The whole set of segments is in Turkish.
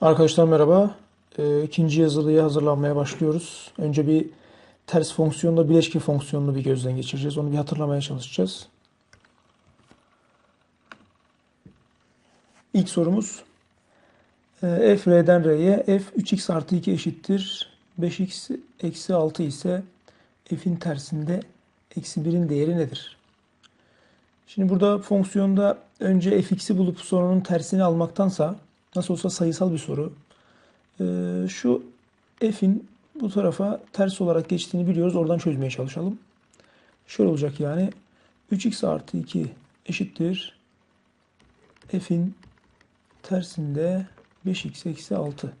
Arkadaşlar merhaba. Ee, ikinci yazılıya hazırlanmaya başlıyoruz. Önce bir ters fonksiyonla bileşke fonksiyonunu bir gözden geçireceğiz. Onu bir hatırlamaya çalışacağız. İlk sorumuz e, f r'den r'ye f 3x artı 2 eşittir. 5x eksi 6 ise f'in tersinde eksi 1'in değeri nedir? Şimdi burada fonksiyonda önce fx'i bulup sonra onun tersini almaktansa nasıl olsa sayısal bir soru. Ee, şu f'in bu tarafa ters olarak geçtiğini biliyoruz. Oradan çözmeye çalışalım. Şöyle olacak yani. 3x artı 2 eşittir. f'in tersinde 5x eksi 6.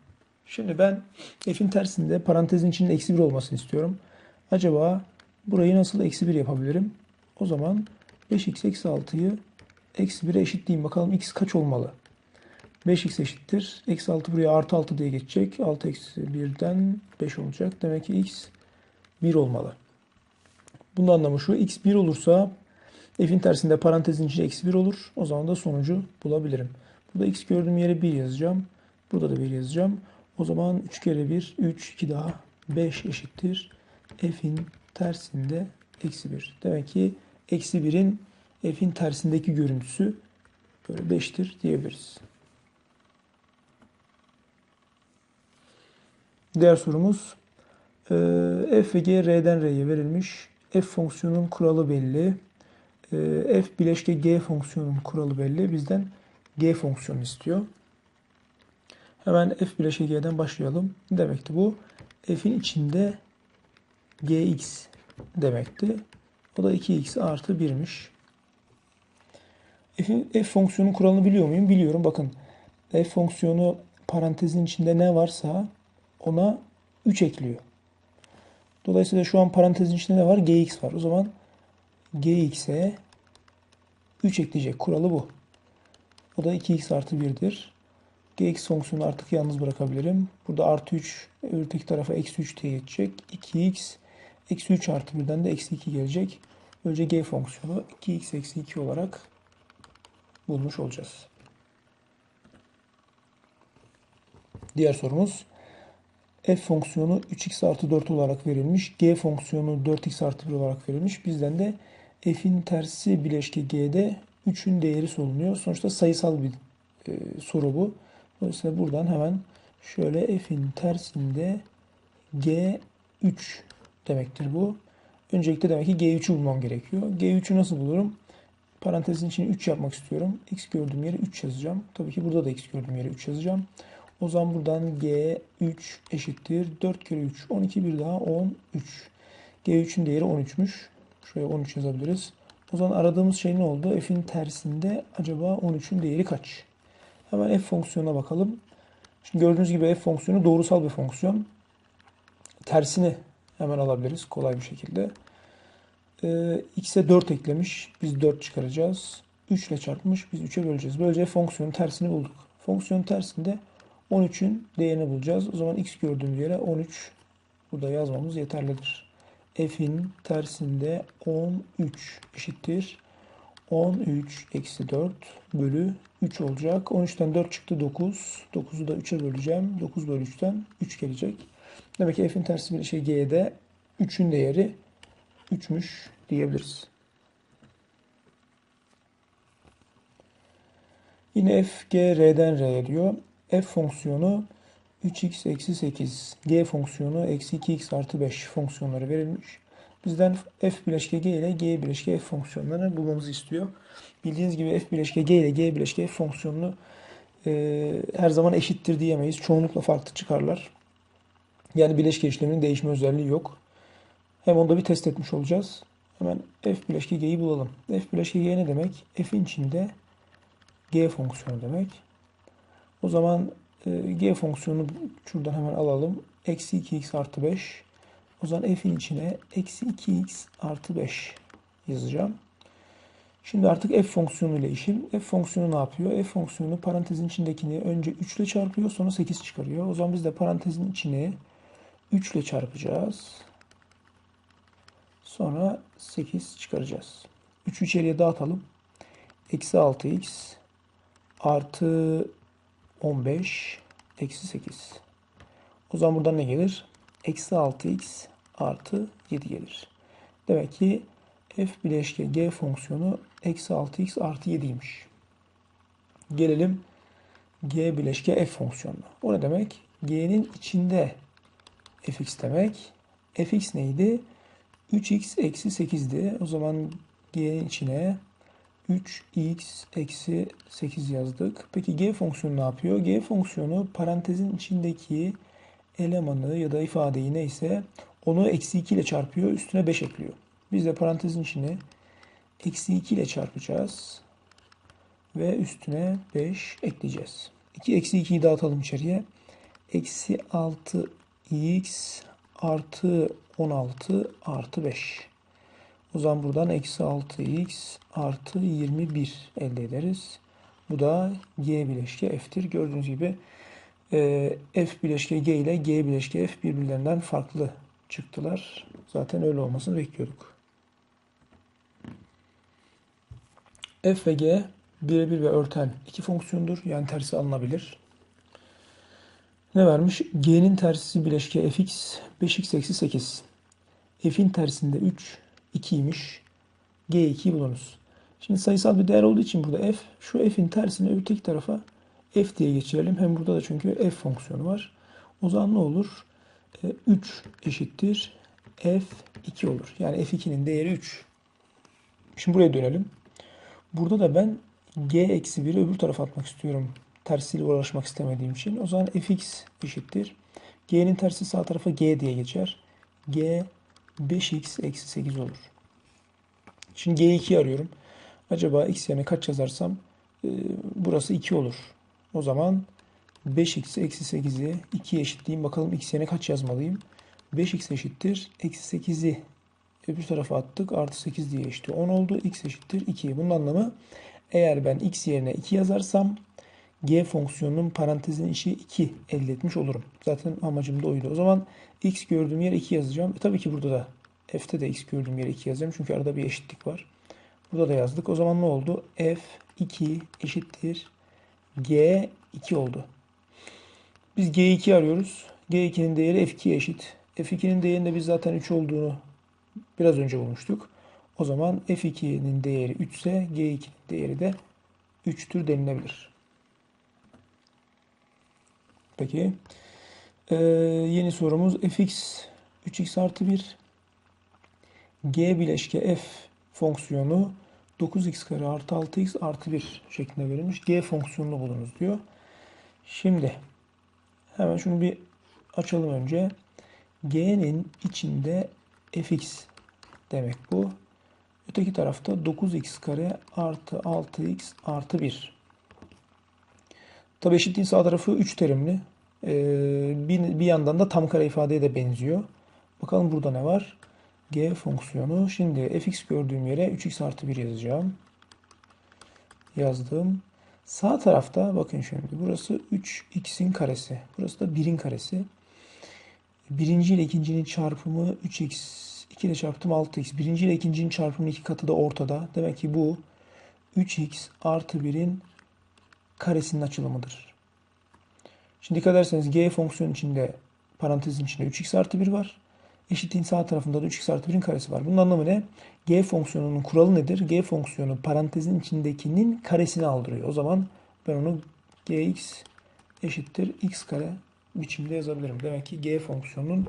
Şimdi ben f'in tersinde parantezin içinde eksi 1 olmasını istiyorum. Acaba burayı nasıl eksi 1 yapabilirim? O zaman 5x eksi 6'yı eksi 1'e eşitleyeyim. Bakalım x kaç olmalı? 5x eşittir. Eksi 6 buraya artı 6 diye geçecek. 6 eksi 1'den 5 olacak. Demek ki x 1 olmalı. Bunun anlamı şu. x 1 olursa f'in tersinde parantezin içinde eksi 1 olur. O zaman da sonucu bulabilirim. Burada x gördüğüm yere 1 yazacağım. Burada da 1 yazacağım. O zaman 3 kere 1, 3, 2 daha 5 eşittir. f'in tersinde eksi 1. Demek ki eksi 1'in f'in tersindeki görüntüsü böyle 5'tir diyebiliriz. Diğer sorumuz e, f ve g r'den r'ye verilmiş. f fonksiyonun kuralı belli. E, f bileşke g fonksiyonun kuralı belli. Bizden g fonksiyonu istiyor. Hemen f bileşke g'den başlayalım. Ne demekti bu? f'in içinde gx demekti. O da 2x artı 1'miş. F, f fonksiyonun kuralını biliyor muyum? Biliyorum. Bakın f fonksiyonu parantezin içinde ne varsa ona 3 ekliyor. Dolayısıyla şu an parantezin içinde ne var? gx var. O zaman gx'e 3 ekleyecek. Kuralı bu. O da 2x artı 1'dir. gx fonksiyonu artık yalnız bırakabilirim. Burada artı 3 öteki tarafa eksi 3 diye geçecek. 2x eksi 3 artı 1'den de eksi 2 gelecek. Böylece g fonksiyonu 2x eksi 2 olarak bulmuş olacağız. Diğer sorumuz f fonksiyonu 3x artı 4 olarak verilmiş. G fonksiyonu 4x artı 1 olarak verilmiş. Bizden de f'in tersi bileşke g'de 3'ün değeri soruluyor. Sonuçta sayısal bir e, soru bu. Dolayısıyla buradan hemen şöyle f'in tersinde g 3 demektir bu. Öncelikle demek ki G3'ü bulmam gerekiyor. G3'ü nasıl bulurum? Parantezin içine 3 yapmak istiyorum. X gördüğüm yere 3 yazacağım. Tabii ki burada da X gördüğüm yere 3 yazacağım. O zaman buradan G3 eşittir. 4 kere 3. 12 bir daha 13. G3'ün değeri 13'müş. Şuraya 13 yazabiliriz. O zaman aradığımız şey ne oldu? F'in tersinde acaba 13'ün değeri kaç? Hemen f fonksiyonuna bakalım. Şimdi gördüğünüz gibi f fonksiyonu doğrusal bir fonksiyon. Tersini hemen alabiliriz kolay bir şekilde. Ee, x'e 4 eklemiş. Biz 4 çıkaracağız. 3 ile çarpmış. Biz 3'e böleceğiz. Böylece fonksiyonun tersini bulduk. Fonksiyonun tersinde 13'ün değerini bulacağız. O zaman x gördüğümüz yere 13 burada yazmamız yeterlidir. f'in tersinde 13 eşittir. 13 eksi 4 bölü 3 olacak. 13'ten 4 çıktı 9. 9'u da 3'e böleceğim. 9 bölü 3'ten 3 gelecek. Demek ki f'in tersi bir şey g'de 3'ün değeri 3'müş diyebiliriz. Yine f g r'den r'ye diyor. F fonksiyonu 3x eksi 8, g fonksiyonu eksi 2x artı 5 fonksiyonları verilmiş. Bizden f bileşke g ile g bileşke f fonksiyonlarını bulmamızı istiyor. Bildiğiniz gibi f bileşke g ile g bileşke f fonksiyonunu e, her zaman eşittir diyemeyiz. Çoğunlukla farklı çıkarlar. Yani bileşke işleminin değişme özelliği yok. Hem onu da bir test etmiş olacağız. Hemen f bileşke g'yi bulalım. f bileşke g ne demek? f'in içinde g fonksiyonu demek. O zaman e, g fonksiyonu şuradan hemen alalım. Eksi 2x artı 5. O zaman f'in içine eksi 2x artı 5 yazacağım. Şimdi artık f fonksiyonu ile işim. f fonksiyonu ne yapıyor? f fonksiyonu parantezin içindekini önce 3 ile çarpıyor sonra 8 çıkarıyor. O zaman biz de parantezin içine 3 ile çarpacağız. Sonra 8 çıkaracağız. 3'ü içeriye dağıtalım. Eksi 6x artı 15 eksi 8. O zaman buradan ne gelir? Eksi 6x artı 7 gelir. Demek ki f bileşke g fonksiyonu eksi 6x artı 7'ymiş. Gelelim g bileşke f fonksiyonuna. O ne demek? g'nin içinde fx demek. fx neydi? 3x eksi 8'di. O zaman g'nin içine 3x eksi 8 yazdık. Peki g fonksiyonu ne yapıyor? g fonksiyonu parantezin içindeki elemanı ya da ifadeyi neyse onu eksi 2 ile çarpıyor. Üstüne 5 ekliyor. Biz de parantezin içine eksi 2 ile çarpacağız. Ve üstüne 5 ekleyeceğiz. 2 eksi 2'yi dağıtalım içeriye. Eksi 6x artı 16 artı 5. O zaman buradan eksi 6x artı 21 elde ederiz. Bu da g bileşke f'tir. Gördüğünüz gibi e, f bileşke g ile g bileşke f birbirlerinden farklı çıktılar. Zaten öyle olmasını bekliyorduk. f ve g birebir ve örten iki fonksiyondur. Yani tersi alınabilir. Ne vermiş? g'nin tersi bileşke fx 5x eksi 8. f'in tersinde 3 2'ymiş. g2'yi bulunuz. Şimdi sayısal bir değer olduğu için burada f, şu f'in tersine öteki tarafa f diye geçirelim. Hem burada da çünkü f fonksiyonu var. O zaman ne olur? 3 e, eşittir f2 olur. Yani f2'nin değeri 3. Şimdi buraya dönelim. Burada da ben g eksi 1'i öbür tarafa atmak istiyorum. Tersiyle uğraşmak istemediğim için. O zaman fx eşittir. g'nin tersi sağ tarafa g diye geçer. g 5x eksi 8 olur. Şimdi g2'yi arıyorum. Acaba x yerine kaç yazarsam e, burası 2 olur. O zaman 5x eksi 8'i 2'ye eşitleyeyim. Bakalım x yerine kaç yazmalıyım. 5x eşittir. Eksi 8'i öbür tarafa attık. Artı 8 diye eşittir. 10 oldu. x eşittir 2. Bunun anlamı eğer ben x yerine 2 yazarsam g fonksiyonunun parantezin içi 2 elde etmiş olurum. Zaten amacım da oydu. O zaman x gördüğüm yere 2 yazacağım. E, tabii ki burada da f'te de x gördüğüm yere 2 yazacağım. Çünkü arada bir eşitlik var. Burada da yazdık. O zaman ne oldu? f 2 eşittir g 2 oldu. Biz g2 arıyoruz. g2'nin değeri f2'ye eşit. f2'nin değerinde biz zaten 3 olduğunu biraz önce bulmuştuk. O zaman f2'nin değeri 3 ise g2'nin değeri de 3'tür denilebilir. Peki. Ee, yeni sorumuz fx 3x artı 1 g bileşke f fonksiyonu 9x kare artı 6x artı 1 şeklinde verilmiş. G fonksiyonunu bulunuz diyor. Şimdi hemen şunu bir açalım önce. G'nin içinde fx demek bu. Öteki tarafta 9x kare artı 6x artı 1. Tabi eşitliğin sağ tarafı 3 terimli. Ee, bir, bir yandan da tam kare ifadeye de benziyor. Bakalım burada ne var? G fonksiyonu. Şimdi fx gördüğüm yere 3x artı 1 yazacağım. Yazdım. Sağ tarafta bakın şimdi burası 3x'in karesi. Burası da 1'in karesi. Birinci ile ikincinin çarpımı 3x. 2 ile çarptım 6x. Birinci ile ikincinin çarpımının iki katı da ortada. Demek ki bu 3x artı 1'in karesinin açılımıdır. Şimdi dikkat ederseniz g fonksiyonun içinde parantezin içinde 3x artı 1 var. Eşitliğin sağ tarafında da 3x artı 1'in karesi var. Bunun anlamı ne? G fonksiyonunun kuralı nedir? G fonksiyonu parantezin içindekinin karesini aldırıyor. O zaman ben onu gx eşittir x kare biçimde yazabilirim. Demek ki G fonksiyonunun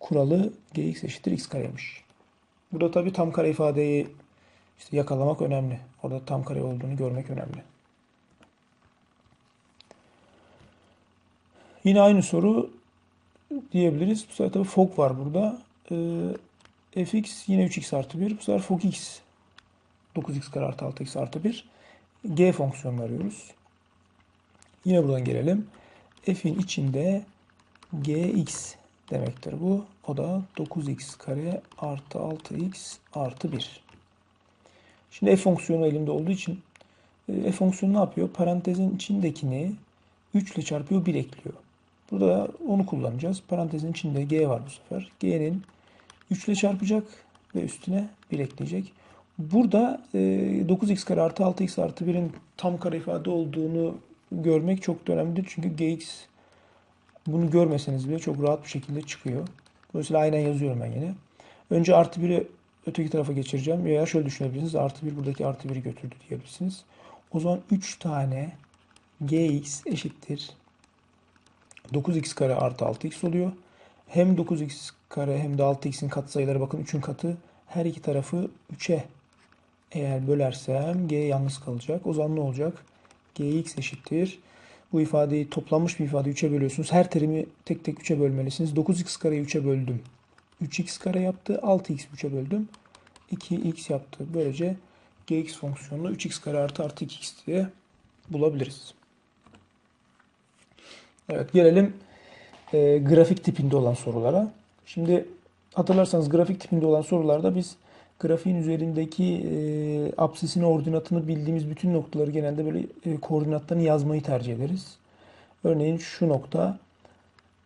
kuralı gx eşittir x kareymiş. Burada tabi tam kare ifadeyi işte yakalamak önemli. Orada tam kare olduğunu görmek önemli. Yine aynı soru diyebiliriz. Bu sefer tabi fog var burada. Ee, fx yine 3x artı 1. Bu sefer fog x 9x kare artı 6x artı 1. G fonksiyonunu arıyoruz. Yine buradan gelelim. F'in içinde gx demektir bu. O da 9x kare artı 6x artı 1. Şimdi f fonksiyonu elimde olduğu için e, f fonksiyonu ne yapıyor? Parantezin içindekini 3 ile çarpıyor 1 ekliyor. Burada onu kullanacağız. Parantezin içinde g var bu sefer. g'nin 3 ile çarpacak ve üstüne 1 ekleyecek. Burada 9x kare artı 6x artı 1'in tam kare ifade olduğunu görmek çok da önemlidir. Çünkü gx Bunu görmeseniz bile çok rahat bir şekilde çıkıyor. Dolayısıyla aynen yazıyorum ben yine. Önce artı 1'i öteki tarafa geçireceğim. Veya şöyle düşünebilirsiniz. Artı 1 buradaki artı 1'i götürdü diyebilirsiniz. O zaman 3 tane gx eşittir 9x kare artı 6x oluyor. Hem 9x kare hem de 6x'in katsayıları bakın 3'ün katı. Her iki tarafı 3'e eğer bölersem g yalnız kalacak. O zaman ne olacak? gx eşittir. Bu ifadeyi toplanmış bir ifade 3'e bölüyorsunuz. Her terimi tek tek 3'e bölmelisiniz. 9x kareyi 3'e böldüm. 3x kare yaptı. 6x 3'e böldüm. 2x yaptı. Böylece gx fonksiyonunu 3x kare artı artı 2x diye bulabiliriz. Evet gelelim e, grafik tipinde olan sorulara. Şimdi hatırlarsanız grafik tipinde olan sorularda biz grafiğin üzerindeki e, absisin ordinatını bildiğimiz bütün noktaları genelde böyle e, koordinatlarını yazmayı tercih ederiz. Örneğin şu nokta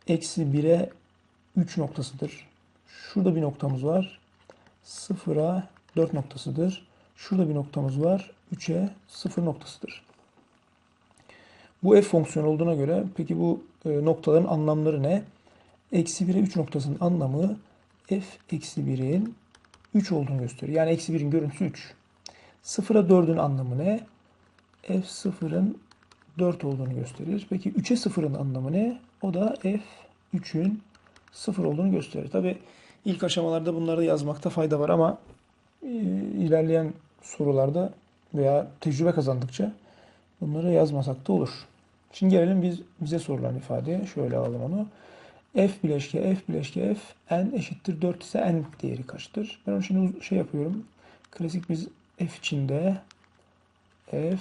eksi 1'e 3 noktasıdır. Şurada bir noktamız var. 0'a 4 noktasıdır. Şurada bir noktamız var. 3'e 0 noktasıdır. Bu f fonksiyonu olduğuna göre peki bu e, noktaların anlamları ne? Eksi 1'e 3 noktasının anlamı f eksi 1'in 3 olduğunu gösteriyor. Yani eksi 1'in görüntüsü 3. 0'a 4'ün anlamı ne? f 0'ın 4 olduğunu gösterir. Peki 3'e 0'ın anlamı ne? O da f 3'ün 0 olduğunu gösterir. Tabi ilk aşamalarda bunları da yazmakta fayda var ama e, ilerleyen sorularda veya tecrübe kazandıkça bunları yazmasak da olur. Şimdi gelelim biz bize sorulan ifadeye. Şöyle alalım onu. F bileşke F bileşke F n eşittir 4 ise n değeri kaçtır? Ben onun için şey yapıyorum. Klasik biz F içinde F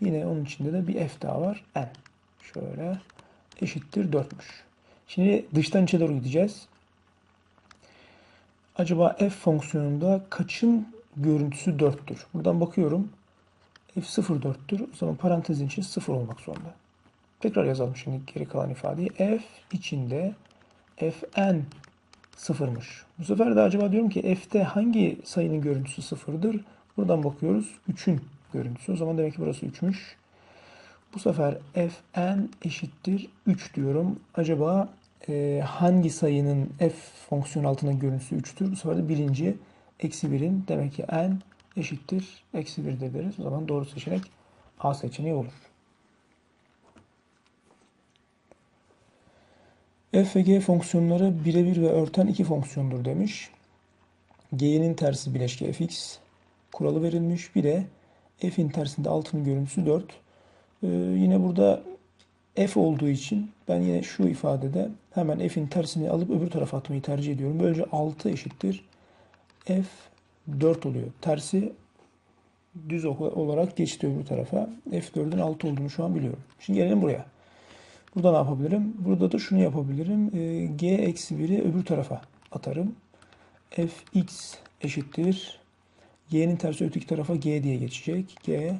yine onun içinde de bir F daha var. N. Şöyle eşittir 4'müş. Şimdi dıştan içe doğru gideceğiz. Acaba f fonksiyonunda kaçın görüntüsü 4'tür? Buradan bakıyorum. F0 4'tür. O zaman parantezin içi 0 olmak zorunda. Tekrar yazalım şimdi geri kalan ifadeyi. f içinde fn sıfırmış. Bu sefer de acaba diyorum ki f'te hangi sayının görüntüsü sıfırdır? Buradan bakıyoruz. 3'ün görüntüsü. O zaman demek ki burası 3'müş. Bu sefer fn eşittir 3 diyorum. Acaba e, hangi sayının f fonksiyon altında görüntüsü 3'tür? Bu sefer de birinci eksi 1'in demek ki n eşittir eksi 1 de deriz. O zaman doğru seçenek A seçeneği olur. f ve g fonksiyonları birebir ve örten iki fonksiyondur demiş. g'nin tersi bileşke fx kuralı verilmiş. Bir de f'in tersinde altının görüntüsü 4. Ee, yine burada f olduğu için ben yine şu ifadede hemen f'in tersini alıp öbür tarafa atmayı tercih ediyorum. Böylece 6 eşittir f 4 oluyor. Tersi düz olarak geçti öbür tarafa. f4'ün 6 olduğunu şu an biliyorum. Şimdi gelelim buraya. Burada ne yapabilirim? Burada da şunu yapabilirim. E, g eksi 1'i öbür tarafa atarım. fx eşittir. y'nin tersi öteki tarafa g diye geçecek. g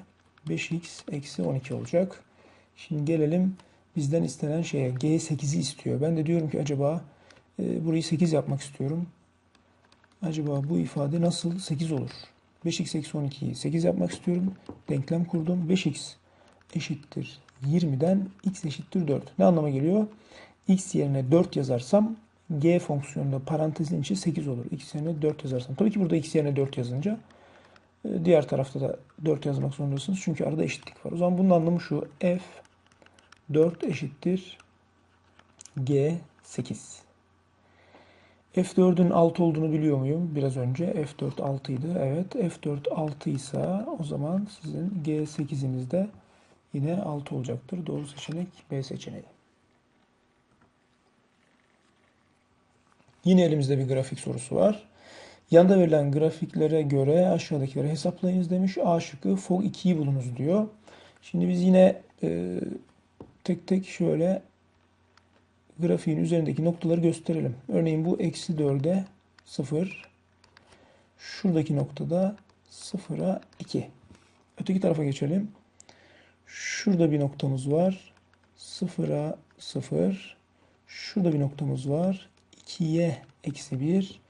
5x eksi 12 olacak. Şimdi gelelim bizden istenen şeye. G8'i istiyor. Ben de diyorum ki acaba e, burayı 8 yapmak istiyorum. Acaba bu ifade nasıl 8 olur? 5x eksi 12'yi 8 yapmak istiyorum. Denklem kurdum. 5x eşittir 20'den x eşittir 4. Ne anlama geliyor? x yerine 4 yazarsam g fonksiyonunda parantezin içi 8 olur. x yerine 4 yazarsam. Tabii ki burada x yerine 4 yazınca e, diğer tarafta da 4 yazmak zorundasınız. Çünkü arada eşitlik var. O zaman bunun anlamı şu. f 4 eşittir g 8. F4'ün 6 olduğunu biliyor muyum? Biraz önce F4 6 idi. Evet. F4 6 ise o zaman sizin G8'iniz de yine 6 olacaktır. Doğru seçenek B seçeneği. Yine elimizde bir grafik sorusu var. Yanda verilen grafiklere göre aşağıdakileri hesaplayınız demiş. A şıkkı fog 2'yi bulunuz diyor. Şimdi biz yine e, tek tek şöyle grafiğin üzerindeki noktaları gösterelim. Örneğin bu eksi 4'e 0. Şuradaki noktada 0'a 2. Öteki tarafa geçelim. Şurada bir noktamız var. 0'a 0. Şurada bir noktamız var. 2'ye eksi 1.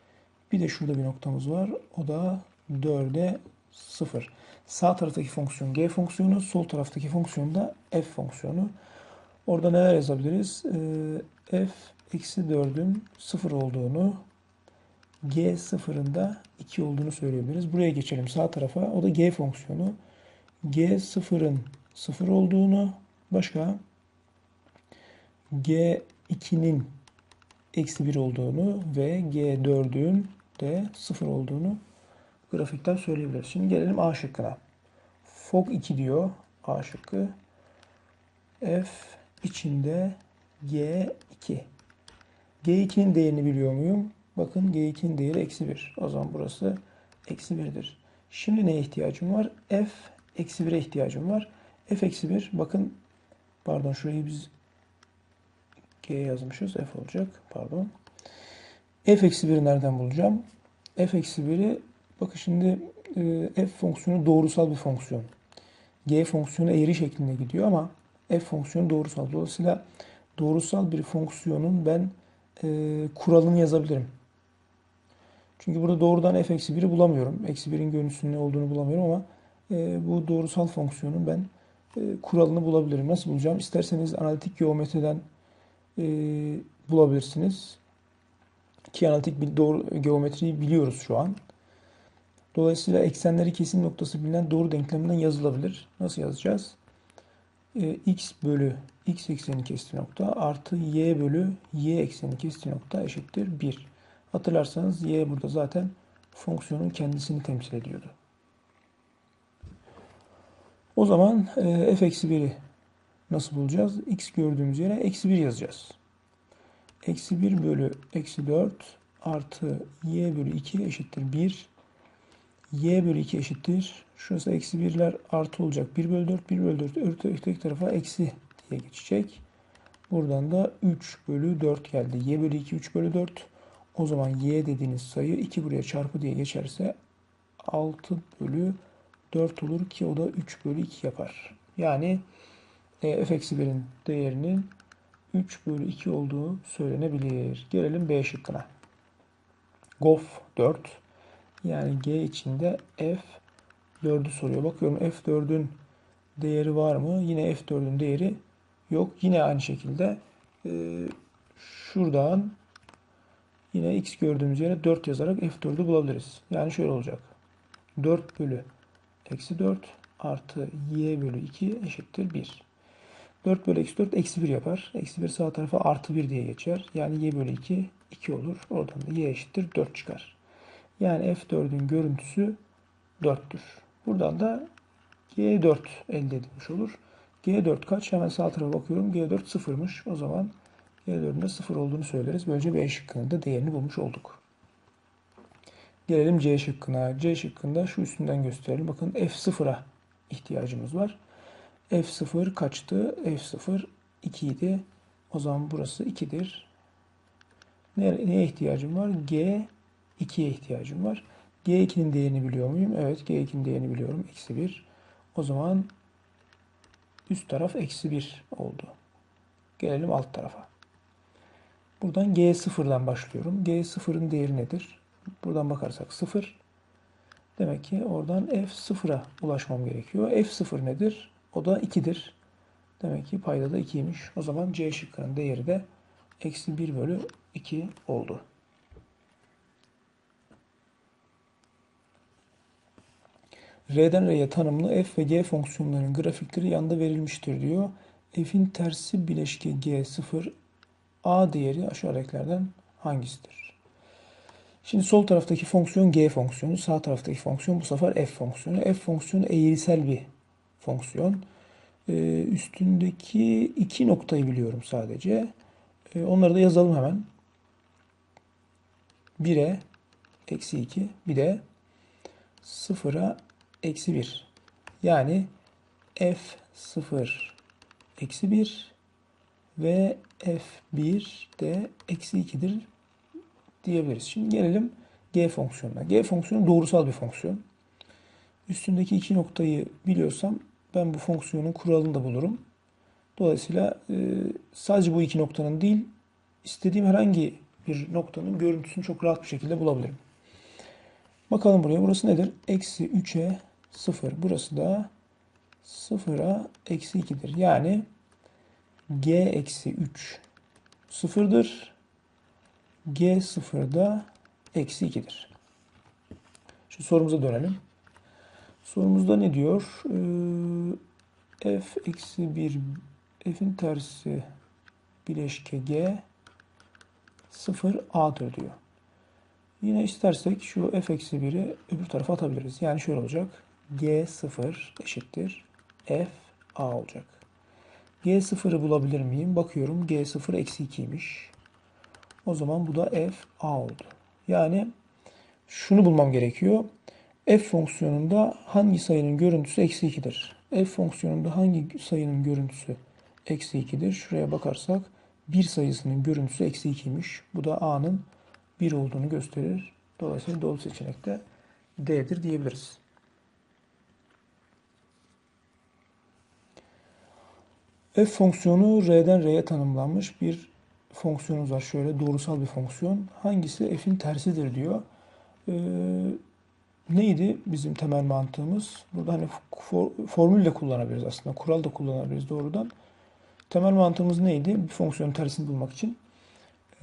Bir de şurada bir noktamız var. O da 4'e 0. Sağ taraftaki fonksiyon g fonksiyonu, sol taraftaki fonksiyon da f fonksiyonu. Orada neler yazabiliriz? Ee, f eksi 4'ün 0 olduğunu, g sıfırın da 2 olduğunu söyleyebiliriz. Buraya geçelim sağ tarafa. O da g fonksiyonu. g sıfırın 0 olduğunu, başka g2'nin eksi 1 olduğunu ve g4'ün de 0 olduğunu grafikten söyleyebiliriz. Şimdi gelelim A şıkkına. Fog 2 diyor A şıkkı. F içinde G2. G2'nin değerini biliyor muyum? Bakın G2'nin değeri eksi 1. O zaman burası eksi 1'dir. Şimdi neye ihtiyacım var? F eksi 1'e ihtiyacım var. F eksi 1 bakın pardon şurayı biz G yazmışız. F olacak. Pardon. F eksi 1'i nereden bulacağım? F eksi 1'i bakın şimdi e, F fonksiyonu doğrusal bir fonksiyon. G fonksiyonu eğri şeklinde gidiyor ama F fonksiyonu doğrusal. Dolayısıyla doğrusal bir fonksiyonun ben e, kuralını yazabilirim. Çünkü burada doğrudan f eksi 1'i bulamıyorum. Eksi 1'in görüntüsünün ne olduğunu bulamıyorum ama e, bu doğrusal fonksiyonun ben e, kuralını bulabilirim. Nasıl bulacağım? İsterseniz analitik geometriden e, bulabilirsiniz. Ki analitik bir doğru geometriyi biliyoruz şu an. Dolayısıyla eksenleri kesim noktası bilinen doğru denkleminden yazılabilir. Nasıl yazacağız? E, x bölü x ekseni kestiği nokta artı y bölü y ekseni kestiği nokta eşittir 1. Hatırlarsanız y burada zaten fonksiyonun kendisini temsil ediyordu. O zaman e, f eksi 1'i nasıl bulacağız? x gördüğümüz yere eksi 1 yazacağız. Eksi 1 bölü eksi 4 artı y bölü 2 eşittir 1. y bölü 2 eşittir. Şurası eksi 1'ler artı olacak. 1 bölü 4, 1 bölü 4 öteki tarafa eksi diye geçecek. Buradan da 3 bölü 4 geldi. y bölü 2 3 bölü 4. O zaman y dediğiniz sayı 2 buraya çarpı diye geçerse 6 bölü 4 olur ki o da 3 bölü 2 yapar. Yani e, f eksi 1'in değerinin 3 bölü 2 olduğu söylenebilir. Gelelim B şıkkına. Gof 4. Yani G içinde F 4'ü soruyor. Bakıyorum F4'ün değeri var mı? Yine F4'ün değeri yok. Yine aynı şekilde e, şuradan yine x gördüğümüz yere 4 yazarak F4'ü bulabiliriz. Yani şöyle olacak. 4 bölü eksi 4 artı y bölü 2 eşittir 1. 4 bölü eksi 4 eksi 1 yapar. Eksi 1 sağ tarafa artı 1 diye geçer. Yani y bölü 2 2 olur. Oradan da y eşittir 4 çıkar. Yani f4'ün görüntüsü 4'tür. Buradan da G4 elde edilmiş olur. G4 kaç? Hemen sağ tarafa bakıyorum. G4 sıfırmış. O zaman G4'ün de sıfır olduğunu söyleriz. Böylece B şıkkının değerini bulmuş olduk. Gelelim C şıkkına. C şıkkında şu üstünden gösterelim. Bakın F0'a ihtiyacımız var. F0 kaçtı? F0 2 idi. O zaman burası 2'dir. Neye ihtiyacım var? G 2'ye ihtiyacım var. G2'nin değerini biliyor muyum? Evet G2'nin değerini biliyorum. Eksi 1. O zaman üst taraf eksi 1 oldu. Gelelim alt tarafa. Buradan G0'dan başlıyorum. G0'ın değeri nedir? Buradan bakarsak 0. Demek ki oradan F0'a ulaşmam gerekiyor. F0 nedir? O da 2'dir. Demek ki payda da 2'ymiş. O zaman C şıkkının değeri de eksi 1 bölü 2 oldu. R'den R'ye tanımlı f ve g fonksiyonlarının grafikleri yanda verilmiştir diyor. F'in tersi bileşke G0 A değeri aşağıdakilerden hangisidir? Şimdi sol taraftaki fonksiyon G fonksiyonu, sağ taraftaki fonksiyon bu sefer F fonksiyonu. F fonksiyonu eğrisel bir fonksiyon. Ee, üstündeki iki noktayı biliyorum sadece. Ee, onları da yazalım hemen. 1'e eksi 2 bir de 0'a eksi 1. Yani f0 eksi 1 ve f1 de eksi 2'dir diyebiliriz. Şimdi gelelim g fonksiyonuna. g fonksiyonu doğrusal bir fonksiyon. Üstündeki iki noktayı biliyorsam ben bu fonksiyonun kuralını da bulurum. Dolayısıyla e, sadece bu iki noktanın değil, istediğim herhangi bir noktanın görüntüsünü çok rahat bir şekilde bulabilirim. Bakalım buraya. Burası nedir? Eksi 3'e 0. Burası da 0'a eksi 2'dir. Yani g eksi 3 sıfırdır. g sıfırda eksi 2'dir. Şu sorumuza dönelim. Sorumuzda ne diyor? Ee, f eksi 1 f'in tersi bileşke g 0 a'dır diyor. Yine istersek şu f eksi 1'i öbür tarafa atabiliriz. Yani şöyle olacak. G 0 eşittir f a olacak. g 0'ı bulabilir miyim? Bakıyorum g 0 eksi 2'ymiş. O zaman bu da f a oldu. Yani şunu bulmam gerekiyor. f fonksiyonunda hangi sayının görüntüsü eksi 2'dir? f fonksiyonunda hangi sayının görüntüsü eksi 2'dir? Şuraya bakarsak bir sayısının görüntüsü eksi 2'ymiş. Bu da a'nın 1 olduğunu gösterir. Dolayısıyla doğru seçenekte D'dir diyebiliriz. F fonksiyonu R'den R'ye tanımlanmış bir fonksiyonumuz var. Şöyle doğrusal bir fonksiyon. Hangisi F'in tersidir diyor. Ee, neydi bizim temel mantığımız? Burada hani for, formül de kullanabiliriz aslında. Kural da kullanabiliriz doğrudan. Temel mantığımız neydi? Bir fonksiyonun tersini bulmak için.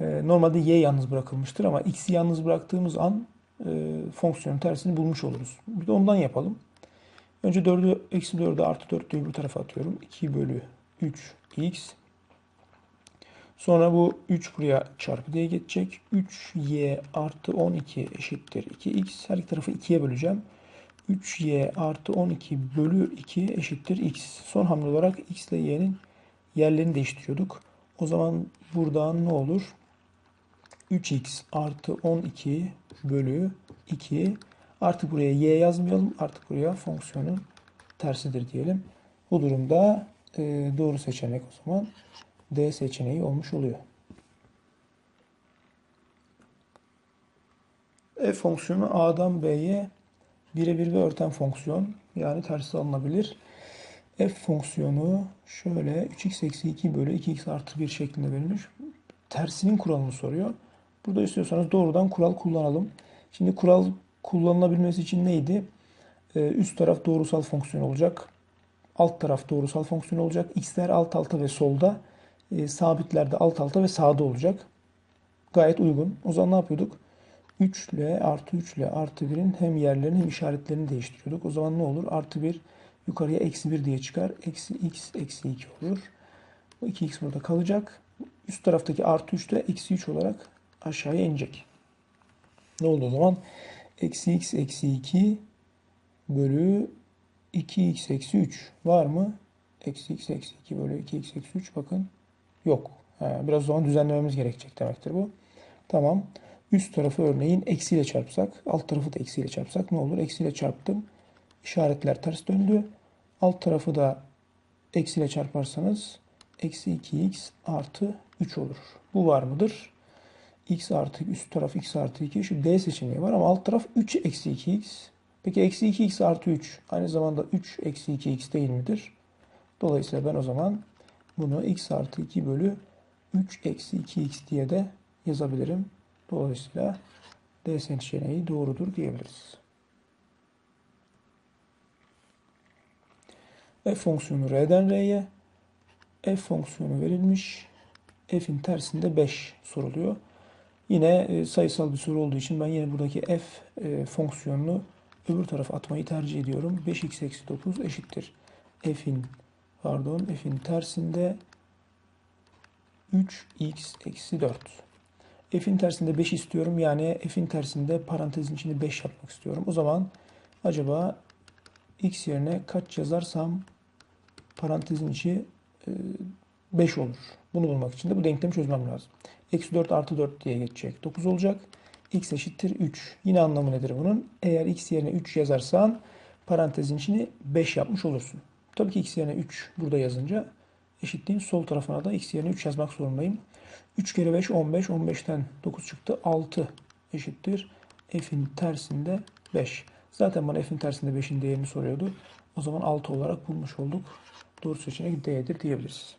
Ee, normalde y yalnız bırakılmıştır ama x'i yalnız bıraktığımız an e, fonksiyonun tersini bulmuş oluruz. Bir de ondan yapalım. Önce 4'ü eksi 4'ü artı 4 diye bir tarafa atıyorum. 2 bölü 3 x. Sonra bu 3 buraya çarpı diye geçecek. 3y artı 12 eşittir 2x. Her iki tarafı 2'ye böleceğim. 3y artı 12 bölü 2 eşittir x. Son hamle olarak x ile y'nin yerlerini değiştiriyorduk. O zaman buradan ne olur? 3x artı 12 bölü 2 artık buraya y yazmayalım. Artık buraya fonksiyonun tersidir diyelim. Bu durumda e, doğru seçenek o zaman D seçeneği olmuş oluyor. F fonksiyonu A'dan B'ye birebir ve örten fonksiyon. Yani tersi alınabilir. F fonksiyonu şöyle 3x eksi 2 bölü 2x artı 1 şeklinde verilmiş. Tersinin kuralını soruyor. Burada istiyorsanız doğrudan kural kullanalım. Şimdi kural kullanılabilmesi için neydi? Ee, üst taraf doğrusal fonksiyon olacak. Alt taraf doğrusal fonksiyon olacak. X'ler alt alta ve solda. E, sabitler de alt alta ve sağda olacak. Gayet uygun. O zaman ne yapıyorduk? 3 ile artı 3 ile artı 1'in hem yerlerini hem işaretlerini değiştiriyorduk. O zaman ne olur? Artı 1 yukarıya eksi 1 diye çıkar. Eksi x eksi 2 olur. Bu 2x burada kalacak. Üst taraftaki artı 3 de eksi 3 olarak aşağıya inecek. Ne oldu o zaman? Eksi x eksi 2 bölü 2x eksi 3 var mı? Eksi x eksi 2 bölü 2x eksi 3 bakın yok. Ha, biraz zaman düzenlememiz gerekecek demektir bu. Tamam. Üst tarafı örneğin eksiyle çarpsak, alt tarafı da eksiyle çarpsak ne olur? Eksiyle çarptım. İşaretler ters döndü. Alt tarafı da eksiyle çarparsanız eksi 2x artı 3 olur. Bu var mıdır? x artı üst taraf x artı 2 şu d seçeneği var ama alt taraf 3 eksi 2x. Peki eksi 2x artı 3 aynı zamanda 3 eksi 2x değil midir? Dolayısıyla ben o zaman bunu x artı 2 bölü 3 eksi 2x diye de yazabilirim. Dolayısıyla d seçeneği doğrudur diyebiliriz. f fonksiyonu r'den r'ye f fonksiyonu verilmiş. f'in tersinde 5 soruluyor. Yine e, sayısal bir soru olduğu için ben yine buradaki f e, fonksiyonunu öbür tarafa atmayı tercih ediyorum. 5x eksi 9 eşittir. f'in pardon f'in tersinde 3x eksi 4. F'in tersinde 5 istiyorum. Yani f'in tersinde parantezin içinde 5 yapmak istiyorum. O zaman acaba x yerine kaç yazarsam parantezin içi 5 e, olur. Bunu bulmak için de bu denklemi çözmem lazım. Eksi 4 artı 4 diye geçecek. 9 olacak. X eşittir 3. Yine anlamı nedir bunun? Eğer x yerine 3 yazarsan parantezin içini 5 yapmış olursun. Tabii ki x yerine 3 burada yazınca eşitliğin sol tarafına da x yerine 3 yazmak zorundayım. 3 kere 5 15. 15'ten 9 çıktı. 6 eşittir. F'in tersinde 5. Zaten bana f'in tersinde 5'in değerini soruyordu. O zaman 6 olarak bulmuş olduk. Doğru seçenek D'dir diyebiliriz.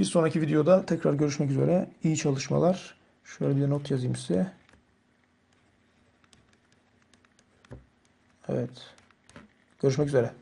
Bir sonraki videoda tekrar görüşmek üzere. İyi çalışmalar. Şöyle bir not yazayım size. Evet. Görüşmek üzere.